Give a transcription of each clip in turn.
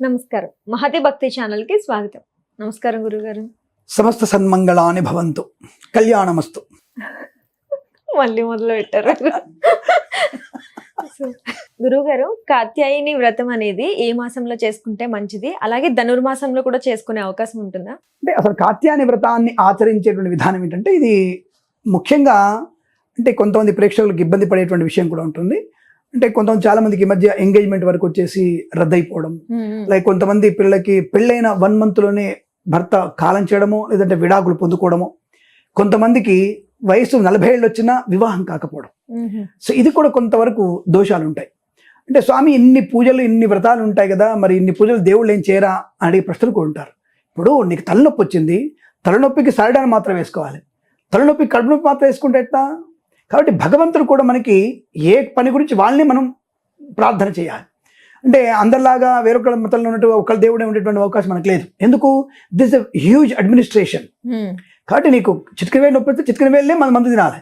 నమస్కారం. మహతి భక్తి ఛానల్కి స్వాగతం. నమస్కారం గురుగారు. సమస్త సన్మంగళాని భవంతు. కళ్యాణమస్తు. మళ్ళీ మొదలు పెట్టారు గురుగారు కాత్యాయని వ్రతం అనేది ఏ మాసంలో చేసుకుంటే మంచిది? అలాగే ధనుర్మాసంలో కూడా చేసుకునే అవకాశం ఉంటుందా? అంటే అసలు కాత్యాని వ్రతాన్ని ఆచరించేటువంటి విధానం ఏంటంటే ఇది ముఖ్యంగా అంటే కొంతమంది ప్రేక్షకులకు ఇబ్బంది పడేటువంటి విషయం కూడా ఉంటుంది. అంటే కొంతమంది చాలా మందికి ఈ మధ్య ఎంగేజ్మెంట్ వరకు వచ్చేసి రద్దయిపోవడం. లైక్ కొంతమంది పిల్లలకి పెళ్ళైన వన్ మంత్లోనే భర్త కాలం చేయడమో లేదంటే విడాకులు పొందుకోవడమో కొంతమందికి వయసు నలభై ఏళ్ళు వచ్చినా వివాహం కాకపోవడం. సో ఇది కూడా కొంతవరకు దోషాలు ఉంటాయి అంటే స్వామి ఇన్ని పూజలు ఇన్ని వ్రతాలు ఉంటాయి కదా మరి ఇన్ని పూజలు దేవుళ్ళు ఏం చేయరా అని అడిగే ప్రశ్నలు కూడా ఉంటారు. ఇప్పుడు నీకు తలనొప్పి వచ్చింది తలనొప్పికి సరడాన్ని మాత్రం వేసుకోవాలి. తలనొప్పి కడుపు నొప్పి మాత్రం వేసుకుంటే ఎట్లా? కాబట్టి భగవంతుడు కూడా మనకి ఏ పని గురించి వాళ్ళని మనం ప్రార్థన చేయాలి. అంటే అందరిలాగా వేరొకళ్ళ మతంలో ఉన్నట్టు ఒకళ్ళ దేవుడే ఉండేటువంటి అవకాశం మనకు లేదు. ఎందుకు? దిస్ హ్యూజ్ అడ్మినిస్ట్రేషన్ కాబట్టి నీకు చిటికిన వేలు నొప్పి చిటికిన వేలే మన మందు తినాలి.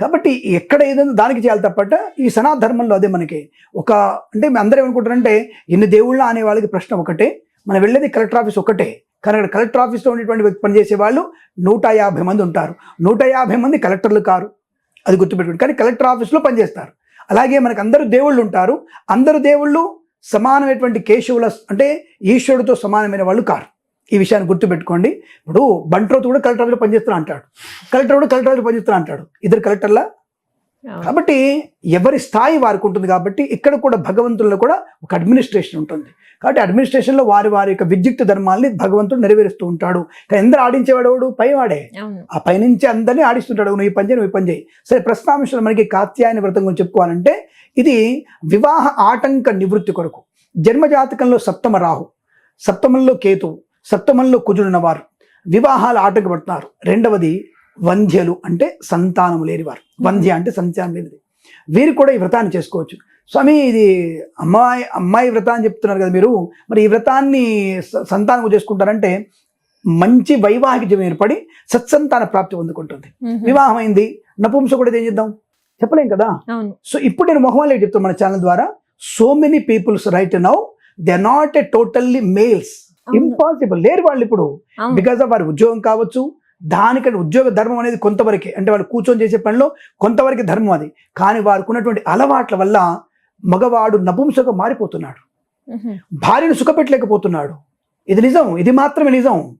కాబట్టి ఎక్కడ ఏదైనా దానికి చేయాలి తప్పట ఈ సనాతన ధర్మంలో అదే మనకి. ఒక అంటే అందరూ ఏమనుకుంటారంటే ఇన్ని దేవుళ్ళ అనే వాళ్ళకి ప్రశ్న ఒకటే మనం వెళ్ళేది కలెక్టర్ ఆఫీస్ ఒకటే. కానీ అక్కడ కలెక్టర్ ఆఫీస్లో ఉండేటువంటి వ్యక్తి పనిచేసే వాళ్ళు నూట యాభై మంది ఉంటారు. నూట యాభై మంది కలెక్టర్లు కారు. అది గుర్తుపెట్టుకోండి. కానీ కలెక్టర్ ఆఫీస్లో పనిచేస్తారు. అలాగే మనకు అందరు దేవుళ్ళు ఉంటారు. అందరు దేవుళ్ళు సమానమైనటువంటి కేశవుల అంటే ఈశ్వరుడితో సమానమైన వాళ్ళు కారు. ఈ విషయాన్ని గుర్తుపెట్టుకోండి. ఇప్పుడు బంట్రోత్ కూడా కలెక్టర్ ఆఫీస్లో పనిచేస్తున్నా అంటాడు. కలెక్టర్ కూడా కలెక్టర్ ఆఫీస్లో పనిచేస్తున్నా అంటాడు. ఇద్దరు కలెక్టర్లా కాబట్టి ఎవరి స్థాయి వారికి ఉంటుంది కాబట్టి ఇక్కడ కూడా భగవంతుల్లో కూడా ఒక అడ్మినిస్ట్రేషన్ ఉంటుంది. కాబట్టి అడ్మినిస్ట్రేషన్లో వారి వారి యొక్క విద్యుక్త ధర్మాల్ని భగవంతుడు నెరవేరుస్తూ ఉంటాడు. కానీ ఎందరు ఆడించేవాడు పైవాడే. అవును. ఆ పైనుంచి అందరినీ ఆడిస్తుంటాడు. నువ్వు ఈ పని చేయి నువ్వు ఈ పని చేయి. సరే ప్రస్తాంశాలు మనకి కాత్యాయన వ్రతం గురించి చెప్పుకోవాలంటే ఇది వివాహ ఆటంక నివృత్తి కొరకు. జన్మజాతకంలో సప్తమ రాహు సప్తమంలో కేతు సప్తమంలో కుజుడున్న వారు వివాహాలు ఆటంకపడుతున్నారు. రెండవది వంధ్యలు అంటే సంతానం లేనివారు. వంధ్య అంటే సంతానం లేనిది. వీరు కూడా ఈ వ్రతాన్ని చేసుకోవచ్చు. స్వామి ఇది అమ్మాయి అమ్మాయి వ్రతం అని చెప్తున్నారు కదా మీరు. మరి ఈ వ్రతాన్ని సంతానం చేసుకుంటారంటే మంచి వైవాహిక ఏర్పడి సత్సంతాన ప్రాప్తి పొందుకుంటుంది. వివాహం అయింది నపుంసకుడు ఏం చేద్దాం? చెప్పలేం కదా? సో ఇప్పుడు నేను మొహమాలే చెప్తాను మన ఛానల్ ద్వారా. So many peoples right now they not a totally males. Impossible. లేరు వాళ్ళు ఇప్పుడు. బికాస్ ఆఫ్ వారి ఉద్యోగం కావచ్చు దానికంటే ఉద్యోగ ధర్మం అనేది కొంతవరకే. అంటే వాళ్ళు కూర్చొని చేసే పనిలో కొంతవరకు ధర్మం అది. కానీ వారికి ఉన్నటువంటి అలవాట్ల వల్ల మగవాడు నపుంసగా మారిపోతున్నాడు. భార్యను సుఖపెట్టలేకపోతున్నాడు. ఇది నిజం. ఇది మాత్రమే నిజం.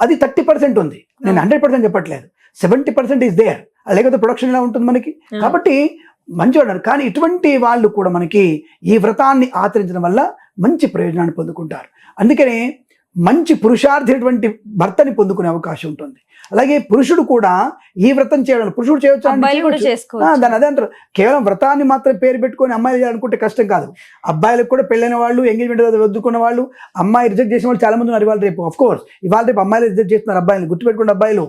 అది థర్టీ పర్సెంట్ ఉంది. నేను హండ్రెడ్ పర్సెంట్ చెప్పట్లేదు. Seventy percent is there. లేకపోతే ప్రొడక్షన్ ఎలా ఉంటుంది మనకి. కాబట్టి ఉన్నారు కానీ ఇటువంటి వాళ్ళు కూడా మనకి ఈ వ్రతాన్ని ఆచరించడం వల్ల మంచి ప్రయోజనాన్ని పొందుకుంటారు. అందుకనే మంచి పురుషార్థమైనటువంటి భర్తని పొందుకునే అవకాశం ఉంటుంది. అలాగే పురుషుడు కూడా ఈ వ్రతం చేయడం పురుషుడు చేయవచ్చు దాని అదే అంటారు. కేవలం వ్రతాన్ని మాత్రం పేరు పెట్టుకొని అమ్మాయిలు చేయాలనుకుంటే కష్టం కాదు. అబ్బాయిలకు కూడా పెళ్ళైన వాళ్ళు ఎంగేజ్మెంట్ వద్దుకున్న వాళ్ళు అమ్మాయి రిజెక్ట్ చేసిన వాళ్ళు చాలా మంది ఉన్నారు ఇవాళ రేపు. ఆఫ్ కోర్స్ ఇవాళ రేపు అమ్మాయిలు రిజెక్ట్ చేస్తున్నారు అబ్బాయిలు గుర్తుపెట్టుకున్న అబ్బాయిలు.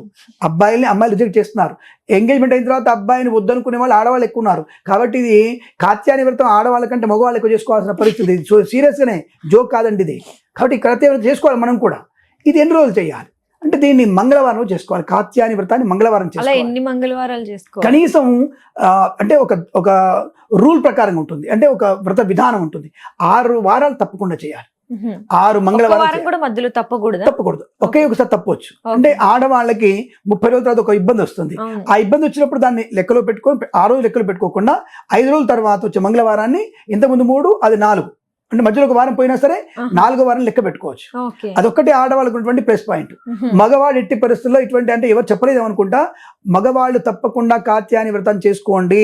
అబ్బాయిల్ని అమ్మాయిలు రిజెక్ట్ చేస్తున్నారు. ఎంగేజ్మెంట్ అయిన తర్వాత అబ్బాయిని వద్దనుకునే వాళ్ళు ఆడవాళ్ళు ఎక్కువ ఉన్నారు. కాబట్టి ఇది కాత్యాని వ్రతం ఆడవాళ్ళ కంటే మగవాళ్ళు ఎక్కువ చేసుకోవాల్సిన పరిస్థితి. సో సీరియస్గానే జోక్ కాదండి ఇది. కాబట్టి కరతే వ్రతం చేసుకోవాలి మనం కూడా. ఇది ఎన్ని రోజులు చేయాలి? అంటే దీన్ని మంగళవారం చేసుకోవాలి. కాత్యాని వ్రతాన్ని మంగళవారం చేసుకోవాలి. ఎన్ని మంగళవారాలు చేసుకోవాలి? కనీసం అంటే ఒక ఒక రూల్ ప్రకారం ఉంటుంది. అంటే ఒక వ్రత విధానం ఉంటుంది. ఆరు వారాలు తప్పకుండా చేయాలి. ఆరు మంగళవారం వారం కూడా మధ్యలో తప్పకూడదా? తప్పకూడదు. ఒకే ఒకసారి తప్పవచ్చు. అంటే ఆడవాళ్ళకి ముప్పై రోజుల తర్వాత ఒక ఇబ్బంది వస్తుంది. ఆ ఇబ్బంది వచ్చినప్పుడు దాన్ని లెక్కలో పెట్టుకొని ఆ రోజు లెక్కలో పెట్టుకోకుండా ఐదు రోజుల తర్వాత వచ్చే మంగళవారాన్ని ఇంతకుముందు మూడు అది నాలుగు. అంటే మధ్యలో ఒక వారం పోయినా సరే. నాలుగో వారం లెక్క పెట్టుకోవచ్చు. అదొక్కటే ఆడవాళ్ళకు ఉన్నటువంటి ప్లస్ పాయింట్. మగవాడు ఎట్టి పరిస్థితుల్లో ఇటువంటి అంటే ఎవరు చెప్పలేదు అనుకుంటా మగవాళ్ళు తప్పకుండా కాత్యాని వ్రతం చేసుకోండి.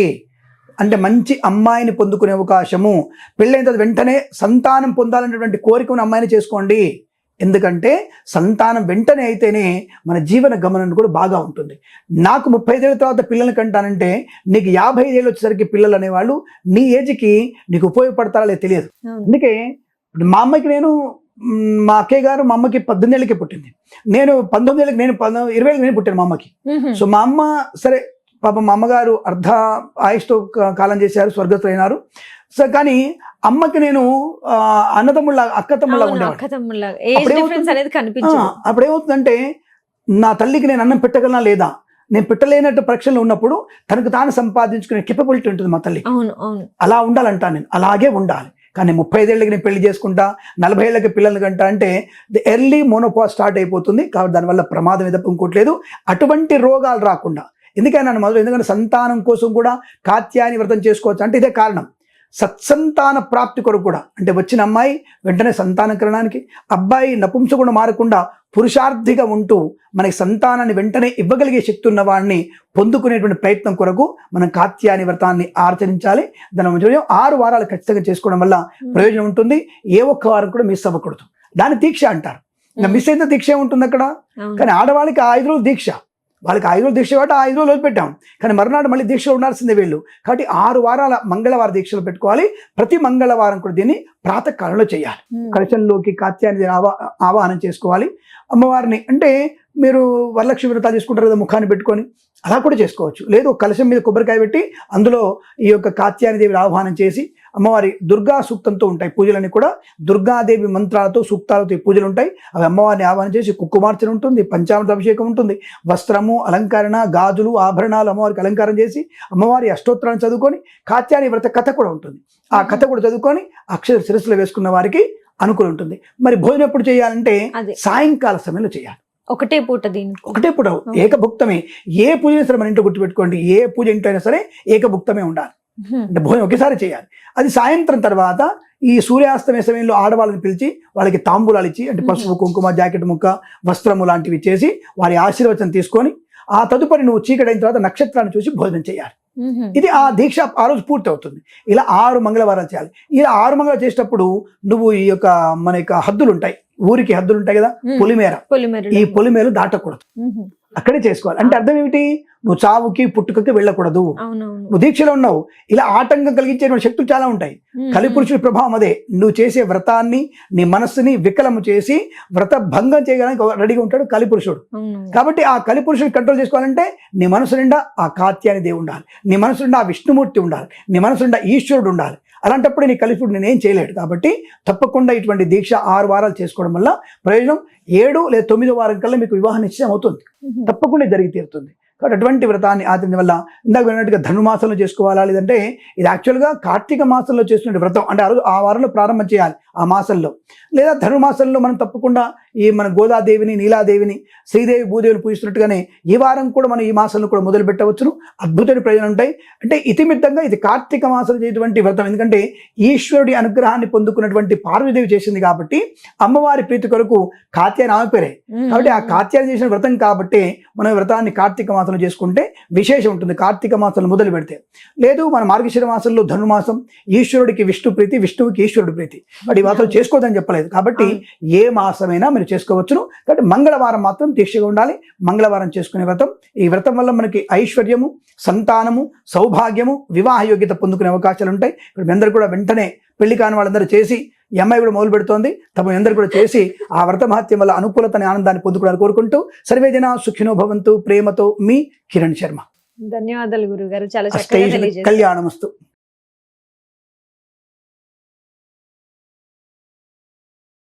అంటే మంచి అమ్మాయిని పొందుకునే అవకాశము. పెళ్ళైన తర్వాత వెంటనే సంతానం పొందాలనేటువంటి కోరిక ఉన్న అమ్మాయిని చేసుకోండి. ఎందుకంటే సంతానం వెంటనే అయితేనే మన జీవన గమనం కూడా బాగా ఉంటుంది. నాకు ముప్పై ఐదేళ్ళ తర్వాత పిల్లల్ని కంటానంటే నీకు యాభై ఐదేళ్ళు వచ్చేసరికి పిల్లలు అనేవాళ్ళు నీ ఏజ్కి నీకు ఉపయోగపడతారా లేదు తెలియదు. అందుకే మా అమ్మకి నేను మ్, అక్కయ్య గారు మా అమ్మకి పద్దెనిమిది ఏళ్ళకి పుట్టింది. నేను పంతొమ్మిది ఏళ్ళకి నేను పంతొమ్మిది ఇరవై ఏళ్ళకి నేను పుట్టాను మా అమ్మకి. మ్మ్. సో మా అమ్మ సరే పాప మా అమ్మగారు అర్ధ ఆయుష్తో కాలం చేశారు స్వర్గస్థులైనారు. సో కానీ అమ్మకి నేను అన్నదమ్ముళ్ళ ఉండేవాడు అక్క తమ్ముళ్ళగా ఏజ్ అప్పుడేమవుతుంది? డిఫరెన్స్ అనేది ఆ, కనిపించదు. అప్పుడు ఏమవుతుందంటే నా తల్లికి నేను అన్నం పెట్టగలనా లేదా? నేను పెట్టలేనట్టు పరీక్షలో ఉన్నప్పుడు తనకు తాను సంపాదించుకునే కెపబిలిటీ ఉంటుంది మా తల్లి. అలా ఉండాలంటా నేను. అలాగే ఉండాలి. కానీ ముప్పై ఐదేళ్ళకి నేను పెళ్ళి చేసుకుంటా నలభై ఏళ్ళకి పిల్లలు కంట అంటే ది ఎర్లీ మోనోపా స్టార్ట్ అయిపోతుంది. కాబట్టి దానివల్ల ప్రమాదం ఏదో ఇంకోట్లేదు అటువంటి రోగాలు రాకుండా. ఎందుకైనా మొదలు ఎందుకంటే సంతానం కోసం కూడా కాత్యాయని వ్రతం చేసుకోవచ్చు. అంటే ఇదే కారణం. సత్సంతాన ప్రాప్తి కొరకు కూడా. అంటే వచ్చిన అమ్మాయి వెంటనే సంతానకరణానికి అబ్బాయి నపుంసకుడు మారకుండా పురుషార్థిగా ఉంటూ మనకి సంతానాన్ని వెంటనే ఇవ్వగలిగే శక్తి ఉన్న వాడిని పొందుకునేటువంటి ప్రయత్నం కొరకు మనం కాత్యాని వ్రతాన్ని ఆచరించాలి. దాని ఆరు వారాలు ఖచ్చితంగా చేసుకోవడం వల్ల ప్రయోజనం ఉంటుంది. ఏ ఒక్క వారం కూడా మిస్ అవ్వకూడదు. దాని దీక్ష అంటారు. ఇంకా మిస్ అయితే దీక్ష ఏముంటుంది అక్కడ. కానీ ఆడవాళ్ళకి ఆ ఐదు రోజులు దీక్ష. వాళ్ళకి ఐదు రోజులు దీక్ష కాబట్టి ఆ ఐదు రోజులు వదిలిపెట్టాం. కానీ మరునాడు మళ్ళీ దీక్ష ఉండాల్సిందే వీళ్ళు. కాబట్టి ఆరు వారాల మంగళవార దీక్షలు పెట్టుకోవాలి. ప్రతి మంగళవారం కూడా దీన్ని ప్రాతకాలంలో చేయాలి. ఉమ్. కలశంలోకి కాత్యాన్ని ఆవా ఆవాహనం చేసుకోవాలి. అమ్మవారిని అంటే మీరు వరలక్ష్మి వ్రతాలు చేసుకుంటారు కదా ముఖాన్ని పెట్టుకొని అలా కూడా చేసుకోవచ్చు. లేదు కలశం మీద కొబ్బరికాయ పెట్టి అందులో ఈ యొక్క కాత్యాని దేవిని ఆహ్వానం చేసి అమ్మవారి దుర్గా సూక్తంతో ఉంటాయి పూజలన్నీ కూడా. దుర్గాదేవి మంత్రాలతో సూక్తాలతో ఈ పూజలు ఉంటాయి. అవి అమ్మవారిని ఆహ్వానం చేసి కుక్కుమార్చన ఉంటుంది పంచామృత అభిషేకం ఉంటుంది. వస్త్రము అలంకరణ గాజులు ఆభరణాలు అమ్మవారికి అలంకారం చేసి అమ్మవారి అష్టోత్తరాన్ని చదువుకొని కాత్యాని వ్రత కథ కూడా ఉంటుంది. ఆ కథ కూడా చదువుకొని అక్షర శిరస్సులో వేసుకున్న వారికి అనుకూలం ఉంటుంది. మరి భోజనం ఎప్పుడు చేయాలంటే సాయంకాల సమయంలో చేయాలి. ఒకటే పూట దీనికి ఒకటే పూట ఏకభుక్తమే. ఏ పూజ అయినా సరే మన ఇంట్లో గుర్తుపెట్టుకోండి. ఏ పూజ ఇంట్లో అయినా సరే ఏకభుక్తమే ఉండాలి. అంటే భోజనం ఒకేసారి చేయాలి. అది సాయంత్రం తర్వాత ఈ సూర్యాస్తమయ సమయంలో ఆడవాళ్ళని పిలిచి వాళ్ళకి తాంబూలాలు ఇచ్చి అంటే పసుపు కుంకుమ జాకెట్ ముక్క వస్త్రము లాంటివి ఇచ్చేసి వారి ఆశీర్వచనం తీసుకొని ఆ తదుపరి నువ్వు చీకటి అయిన తర్వాత నక్షత్రాన్ని చూసి భోజనం చేయాలి. ఇది ఆ దీక్ష ఆ రోజు పూర్తి అవుతుంది ఇలా ఆరు మంగళవారాలు చేయాలి. ఇలా ఆరు మంగళవారం చేసేటప్పుడు నువ్వు ఈ యొక్క మన యొక్క హద్దులు ఉంటాయి ఊరికి హద్దులు ఉంటాయి కదా. పొలిమేర. ఈ పొలిమేర దాటకూడదు. అక్కడే చేసుకోవాలి. అంటే అర్థం ఏమిటి? నువ్వు చావుకి పుట్టుకకి వెళ్ళకూడదు. నువ్వు దీక్షలో ఉన్నావు. ఇలా ఆటంకం కలిగించేటువంటి శక్తులు చాలా ఉంటాయి. కలిపురుషుడి ప్రభావం అదే. నువ్వు చేసే వ్రతాన్ని నీ మనస్సుని వికలము చేసి వ్రత భంగం చేయడానికి రెడీగా ఉంటాడు కలిపురుషుడు. కాబట్టి ఆ కలిపురుషుని కంట్రోల్ చేసుకోవాలంటే నీ మనసు నిండా ఆ కాత్యాని దేవి ఉండాలి. నీ మనసు నిండా ఆ విష్ణుమూర్తి ఉండాలి. నీ మనసు నిండా ఈశ్వరుడు ఉండాలి. అలాంటప్పుడు నీ కలిపురుడు నేనేం చేయలేడు కాబట్టి తప్పకుండా ఇటువంటి దీక్ష ఆరు వారాలు చేసుకోవడం వల్ల ప్రయోజనం ఏడు లేదా తొమ్మిదో వారం కల్లా మీకు వివాహ నిశ్చయం అవుతుంది. తప్పకుండా జరిగి తీరుతుంది కాబట్టి అటువంటి వ్రతాన్ని ఆచరించడం వల్ల ఇందాక విన్నట్టుగా ధనుమాసంలో చేసుకోవాలా? లేదంటే ఇది యాక్చువల్గా కార్తీక మాసంలో చేసుకునే వ్రతం. అంటే ఆ రోజు ఆ వారంలో ప్రారంభం చేయాలి ఆ మాసంలో. లేదా ధనుమాసంలో మనం తప్పకుండా ఈ మన గోదాదేవిని నీలాదేవిని శ్రీదేవి భూదేవిని పూజిస్తున్నట్టుగానే ఈ వారం కూడా మనం ఈ మాసంలో కూడా మొదలు పెట్టవచ్చును. అద్భుతమైన ప్రయోజనం ఉంటాయి. అంటే ఇతిమిత్తంగా ఇది కార్తీక మాసంలో చేయటువంటి వ్రతం. ఎందుకంటే ఈశ్వరుడి అనుగ్రహాన్ని పొందుకున్నటువంటి పార్వతీదేవి చేసింది కాబట్టి అమ్మవారి ప్రీతి కొరకు కాత్యాయని ఆమె పేరే. కాబట్టి ఆ కార్తీక చేసిన వ్రతం కాబట్టి మనం వ్రతాన్ని కార్తీక మాసంలో చేసుకుంటే విశేషం ఉంటుంది. కార్తీక మాసంలో మొదలు పెడితే. లేదు మన మార్గశిర మాసంలో ధనుమాసం ఈశ్వరుడికి విష్ణు ప్రీతి విష్ణువుకి ఈశ్వరుడి ప్రీతి. వాటి ఈ మాసం చేసుకోవద్దని చెప్పలేదు. కాబట్టి ఏ మాసమైనా మీరు చేసుకోవచ్చును. కాబట్టి మంగళవారం మాత్రం దీక్షగా ఉండాలి. మంగళవారం చేసుకునే వ్రతం. ఈ వ్రతం వల్ల మనకి ఐశ్వర్యము సంతానము సౌభాగ్యము వివాహ యోగ్యత పొందుకునే అవకాశాలు ఉంటాయి. ఇప్పుడు మీ అందరూ కూడా వెంటనే పెళ్ళి కాని వాళ్ళందరూ చేసి ఈ అమ్మాయి కూడా మొదలు పెడుతోంది. తమ అందరూ కూడా చేసి ఆ వ్రత మహత్యం వల్ల అనుకూలతని ఆనందాన్ని పొందుకోవాలని కోరుకుంటూ సర్వేజన సుఖినో భవంతు ప్రేమతో మీ కిరణ్ శర్మ. ధన్యవాదాలు గురుగారు. చాలా కళ్యాణమస్తు.